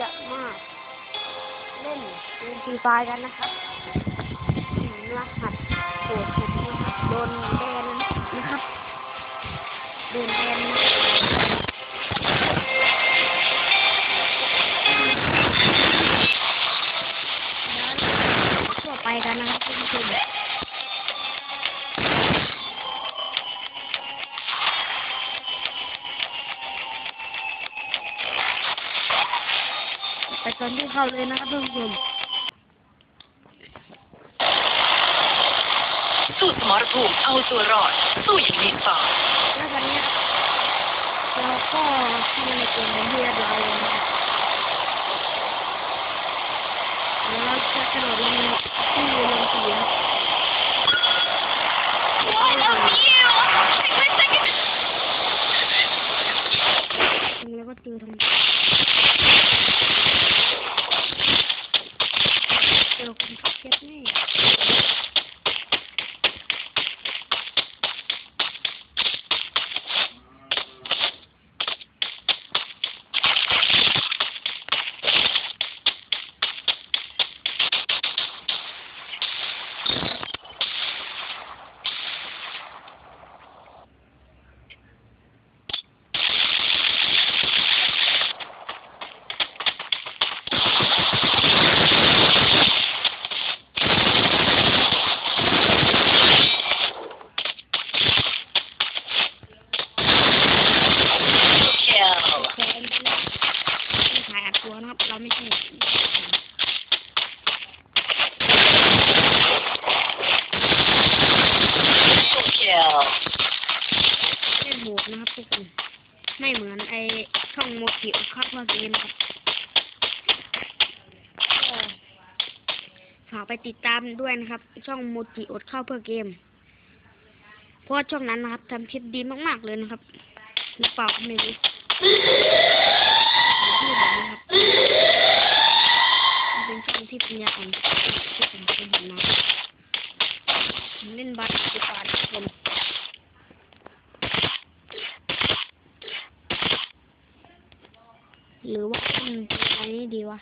จะมาเล่นเกมฟรีไฟกันนะครับรหัสโกดผมนะครับโดนแบนนะครับโดนแบน อนที่เข้าเลยนะครับท่านผู้ชมสู้สมรภูมิเอาตัวรอด สู้อย่างมีฝ่าแล้ววันนี้เราก็เข้ามาในเกมเป็นที่เรียบร้อยแล้วนะครับแล้วเราจะกระโดดลงที่ลงสีครับแล้วก็เจอทำ เจอคนขับเจ็ดแน่แชร์อันนี้นะไม่ถ่ายอัดตัวนะครับ เราไม่ใช่ เล่ นะครับทุกคนไม่เหมือนไอช่องโมจิคาดว่าเกมครับก็ฝากไปติดตามด้วยนะครับ ช่องโมจิอดเข้าเพื่อเกม เพราะช่องนั้นนะครับทำคลิปดีมากๆเลยนะครับหรือเปล่าไม่รู้ที่แบบนี้ครับเป็นช่องที่ปัญญาอ่อนที่ผมเคยเห็นมาเล่นบัตรดีกว่าทุกคน หรือว่าอืมอันนี้ดี วะ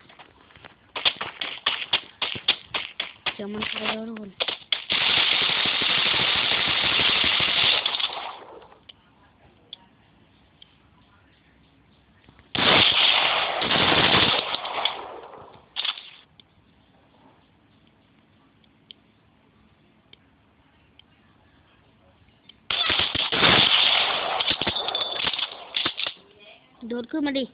เดี๋ยวมันไปแล้วทุกคนโดดขึ้นมาดิ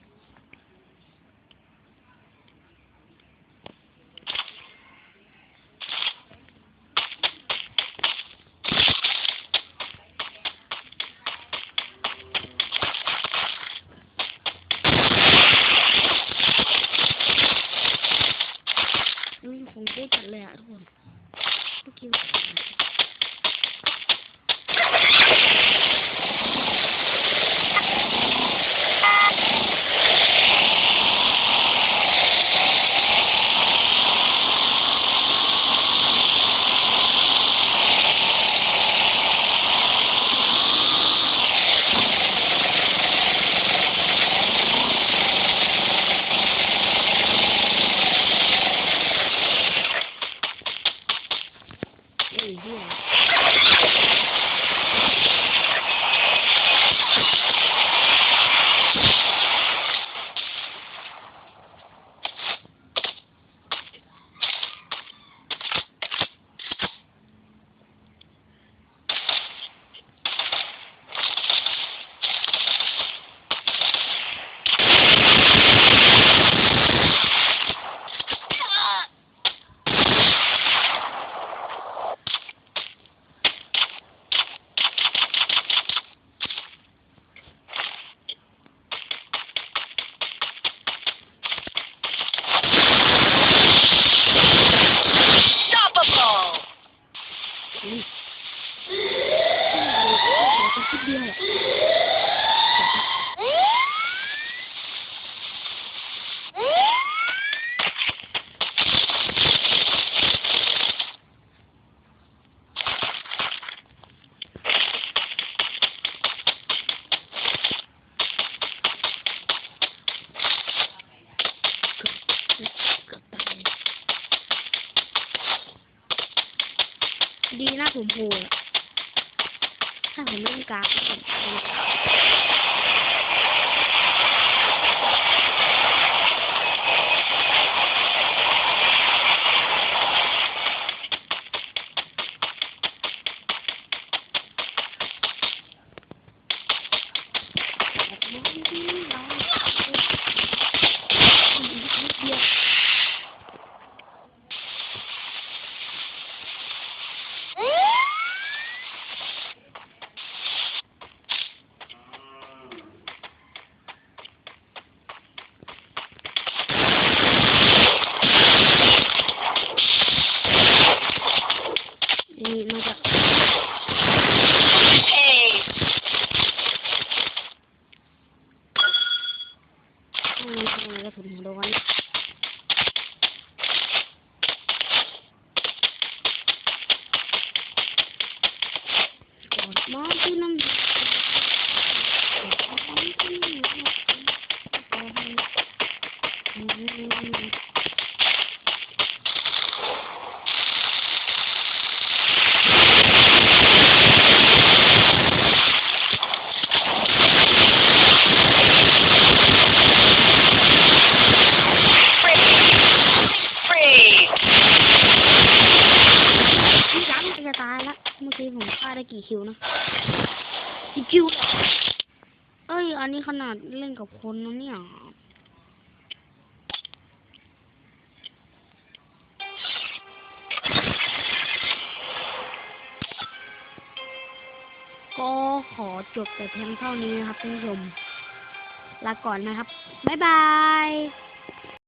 ดีนะผมโผล่ถ้าผมเล่นกาฟผมเดียว นี่มันจะ เฮ้ย มันทำอะไรกระสุนหัวโดน กดมองที่นั่นกดมองที่นั่นพี่รังจะตายละเมื่อกี้ผมฆ่า ได้กี่คิวนะกี่คิวเอ้ย อันนี้ขนาดเล่นกับคนนะเนี่ยก็ขอจบแต่เพียงเท่านี้นะครับท่านผู้ชม ลาก่อนนะครับ บ๊ายบาย